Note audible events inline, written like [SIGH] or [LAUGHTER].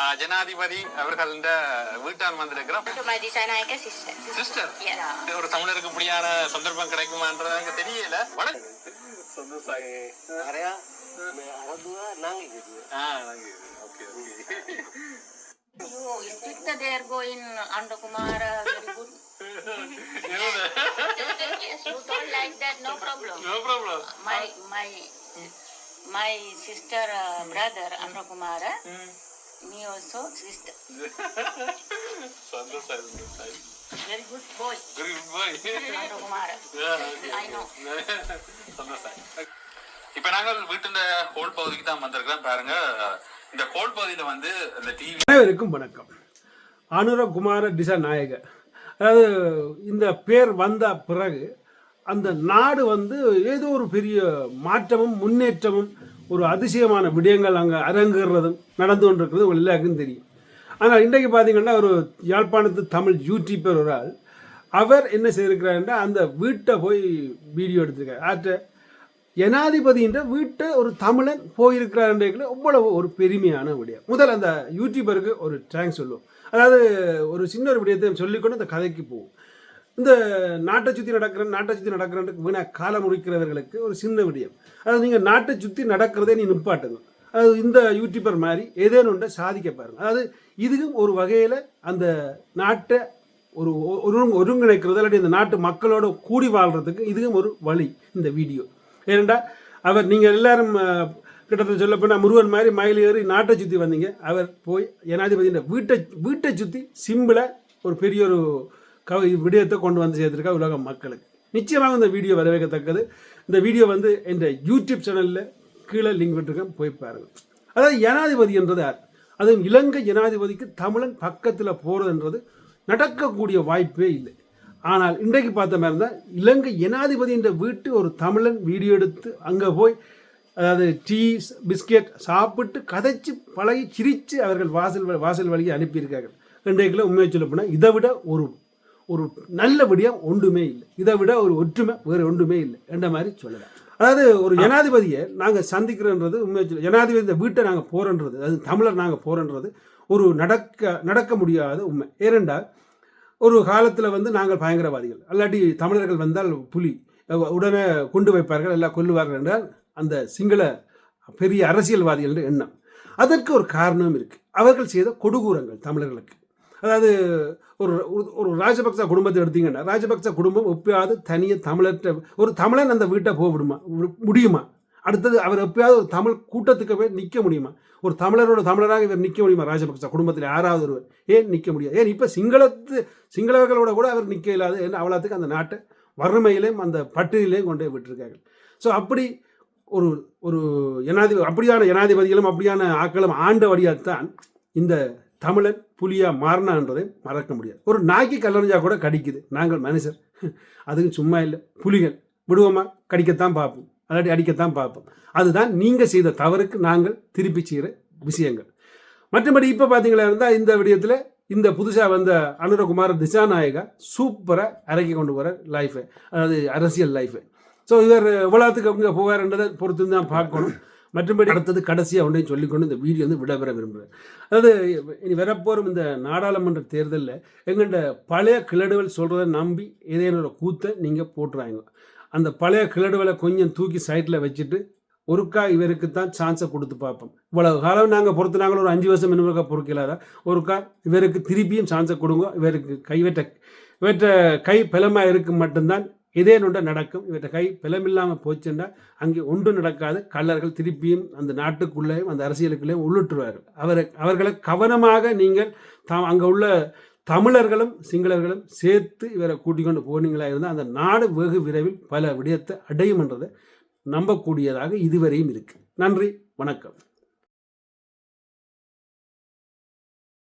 ஆஹ் ஜனாதிபதி அவர்கள் வீட்டான் my Disanayaka sister. சிஸ்டர். ஒரு தமிழருக்கு இப்படியான சந்தர்ப்பம் கிடைக்குமான்றது எனக்கு தெரியல. My my my sister uh, brother Anda Kumara, me also sister. சந்தோஷம், சந்தோஷம். Very good boy, Good boy. [LAUGHS] I know. இப்ப நாங்கள் வீட்டுல ஹோல் பகுதிக்கு தான் வந்திருக்கிறோம் பாருங்க இந்த ஹோல் பகுதியில வந்து இந்த டிவி அனைவருக்கும் வணக்கம் அனுரகுமார திசாநாயக அதாவது இந்த பேர் வந்த பிறகு அந்த நாடு வந்து ஏதோ ஒரு பெரிய மாற்றமும் முன்னேற்றமும் ஒரு அதிசயமான விடயங்கள் அங்கே அரங்குகிறதும் நடந்து கொண்டிருக்கிறது உங்கள் எல்லாருக்கும் தெரியும். ஆனால் இன்றைக்கு பார்த்தீங்கன்னா ஒரு யாழ்ப்பாணத்து தமிழ் யூடியூபர் ஒரு ஆள் அவர் என்ன செய்திருக்கிறாருன்னா அந்த வீட்டை போய் வீடியோ எடுத்திருக்காரு. ஆற்ற ஜனாதிபதின்ற வீட்டை ஒரு தமிழன் போயிருக்கிறாருன்றது அவ்வளவு ஒரு பெருமையான விடயம். முதல் அந்த யூடியூபருக்கு ஒரு தேங்க்ஸ் சொல்லுவோம். அதாவது ஒரு சின்ன ஒரு விடயத்தை சொல்லிக்கொண்டு அந்த கதைக்கு போவோம். இந்த நாட்டை சுற்றி நடக்கிற நாட்டை சுற்றி நடக்கிறன்ட்டு வீணா காலம் முழிக்கிறவர்களுக்கு ஒரு சின்ன விடயம். அதாவது நீங்கள் நாட்டை சுற்றி நடக்கிறதே நீ நிப்பாட்டுங்க. அது இந்த யூடியூபர் மாதிரி ஏதேனும் ஒன்றை சாதிக்க பாருங்க. அதாவது இதுவும் ஒரு வகையில் அந்த நாட்டை ஒரு ஒரு ஒருங்கிணைக்கிறது இல்லாட்டி இந்த நாட்டு மக்களோட கூடி வாழ்கிறதுக்கு இதுவும் ஒரு வழி இந்த வீடியோ. ஏனெண்டா அவர் நீங்கள் எல்லாரும் கிட்டத்தட்ட சொல்ல போனால் முருகன் மாதிரி மயில் ஏறி நாட்டை சுற்றி வந்தீங்க. அவர் போய் ஜனாதிபதியின் வீட்டை வீட்டை சுற்றி சிம்பிளாக ஒரு பெரிய ஒரு க விடயத்தை கொண்டு வந்து சேர்த்துருக்கா உலக மக்களுக்கு. நிச்சயமாக இந்த வீடியோ வரவேற்கத்தக்கது. இந்த வீடியோ வந்து என்ற யூடியூப் சேனலில் கீழே லிங்க் விட்டுருக்கேன் போய் பாருங்க. அதாவது ஜனாதிபதி என்றது யார்? அதுவும் இலங்கை ஜனாதிபதிக்கு தமிழன் பக்கத்தில் போகிறதுன்றது நடக்கக்கூடிய வாய்ப்பே இல்லை. ஆனால் இன்றைக்கு பார்த்த மாதிரி இருந்தால் இலங்கை ஜனாதிபதி என்ற வீட்டு ஒரு தமிழன் வீடியோ எடுத்து அங்கே போய் அதாவது டீ பிஸ்கெட் சாப்பிட்டு கதைச்சு பழகி சிரித்து அவர்கள் வாசல் வாசல் வழியை அனுப்பியிருக்கார்கள். இன்றைக்குள்ள உண்மையை சொல்ல போனால் இதை விட ஒரு ஒரு நல்ல விடயம் ஒன்றுமே இல்லை. இதை விட ஒரு ஒற்றுமை வேறு ஒன்றுமே இல்லை என்ற மாதிரி சொல்லலாம். அதாவது ஒரு ஜனாதிபதியை நாங்கள் சந்திக்கிறோன்றது உண்மையை சொல்ல ஜனாதிபதி இந்த வீட்டை நாங்கள் போகிறோன்றது அது தமிழர் நாங்கள் போகிறோன்றது ஒரு நடக்க நடக்க முடியாத உண்மை. ஏனென்றால் ஒரு காலத்தில் வந்து நாங்கள் பயங்கரவாதிகள். அல்லாட்டி தமிழர்கள் வந்தால் புலி உடனே கொண்டு வைப்பார்கள் எல்லாம் கொல்லுவார்கள் என்றால் அந்த சிங்கள பெரிய அரசியல்வாதிகள் எண்ணம். அதற்கு ஒரு காரணம் இருக்கு. அவர்கள் செய்த கொடூரங்கள் தமிழர்களுக்கு. அதாவது ஒரு ஒரு- ஒரு ராஜபக்ச குடும்பத்தை எடுத்தீங்கன்னா ராஜபக்ச குடும்பம் எப்பயாவது தனியாக தமிழற்ற ஒரு தமிழன் அந்த வீட்டை போக விடுமா? முடியுமா? அடுத்தது அவர் எப்பயாவது ஒரு தமிழ் கூட்டத்துக்கு போய் நிற்க முடியுமா? ஒரு தமிழரோட தமிழராக இவர் நிற்க முடியுமா? ராஜபக்ச குடும்பத்தில் யாராவது ஒருவர். ஏன் நிற்க முடியாது? ஏன் இப்போ சிங்களத்து சிங்களவர்களோட கூட அவர் நிற்க இல்லாத ஏன்னா அவ்வளோத்துக்கு அந்த நாட்டை வறுமையிலையும் அந்த பட்டியலையும் கொண்டு போய் விட்டுருக்காங்க ஸோ அப்படி ஒரு ஒரு ஜனாதிபதி அப்படியான ஜனாதிபதிகளும் அப்படியான ஆக்களும் ஆண்டவடியாகத்தான் இந்த தமிழன் புலியாக மாறினான்றதை மறக்க முடியாது. ஒரு நாய்க்கு கல்லறிஞ்சா கூட கடிக்குது. நாங்கள் மனுஷர். அதுவும் சும்மா இல்லை. புலிகள். விடுவோமா? கடிக்கத்தான் பார்ப்போம். அல்லாட்டி அடிக்கத்தான் பார்ப்போம். அதுதான் நீங்கள் செய்த தவறுக்கு நாங்கள் திருப்பி செய்கிற விஷயங்கள். மற்றபடி இப்போ பார்த்தீங்களா இருந்தால் இந்த விடயத்தில் இந்த புதுசாக வந்த அனுரகுமார் திசாநாயகா சூப்பராக இறக்கி கொண்டு போகிற லைஃபை அதாவது அரசியல் லைஃபை ஸோ இவர் எவ்வளோத்துக்கு அவங்க போவார்ன்றதை பொறுத்து தான் பார்க்கணும். மற்றபடி அடுத்தது கடைசியாக ஒன்றையும் சொல்லிக்கொண்டு இந்த வீடியோ வந்து விடபெற விரும்புகிறேன் அதாவது இனி வரப்போகும் இந்த நாடாளுமன்ற தேர்தலில் எங்கள்கிட்ட பழைய கிளடுவல் சொல்கிறத நம்பி ஏதேனும் கூத்தை நீங்கள் போட்டுறாங்க அந்த பழைய கிளடுவலை கொஞ்சம் தூக்கி சைட்டில் வச்சுட்டு ஒருக்கா இவருக்கு தான் சான்ஸை கொடுத்து பார்ப்போம். இவ்வளவு காலம் நாங்கள் பொறுத்துனாங்களோ ஒரு அஞ்சு வருஷம் இன்னொருக்கா பொறுக்கலாத? ஒருக்கா இவருக்கு திருப்பியும் சான்ஸை கொடுங்க. இவருக்கு கைவற்ற இவற்ற கை பலமாக இருக்கு மட்டும்தான் இதே நொண்ட நடக்கும். இவற்றை கை பிளமில்லாமல் போச்சுன்னா அங்கே ஒன்றும் நடக்காது. கள்ளர்கள் திருப்பியும் அந்த நாட்டுக்குள்ளேயும் அந்த அரசியலுக்குள்ளேயும் உள்ளுற்றுவார்கள். அவரை அவர்களை கவனமாக நீங்கள் தாம் அங்கே உள்ள தமிழர்களும் சிங்களர்களும் சேர்த்து இவரை கூட்டிக் கொண்டு போனீங்களா இருந்தால் அந்த நாடு வெகு விரைவில் பல விடயத்தை அடையும் என்றதை நம்பக்கூடியதாக இதுவரையும் இருக்குது நன்றி வணக்கம்.